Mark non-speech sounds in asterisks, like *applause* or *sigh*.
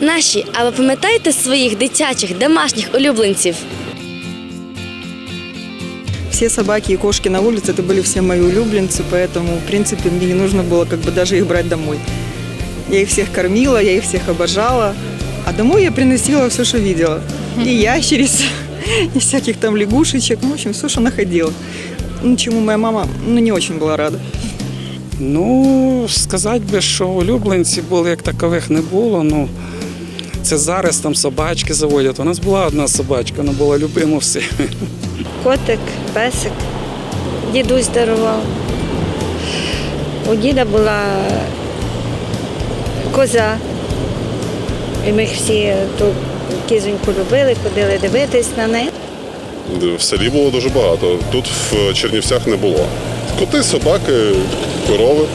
Наші, а ви пам'ятаєте своїх дитячих домашніх улюбленців? Все собаки и кошки на улице это были все мои улюбленцы, поэтому, в принципе, мне не нужно было как бы даже их брать домой. Я их всех кормила, я их всех обожала, а домой я приносила все, что видела. И ящериц, *laughs* и всяких там лягушечек, ну, в общем, все, что находила. Ну, чему моя мама ну, не очень была рада. Ну, сказати би, що улюбленців були як такових не було. Ну, це зараз там собачки заводять. У нас була одна собачка, вона була любима всіми. Котик, песик, дідусь дарував. У діда була коза. І ми всі ту кізоньку любили, ходили дивитись на неї. В селі було дуже багато. Тут в Чернівцях не було. Коти, собаки, корови.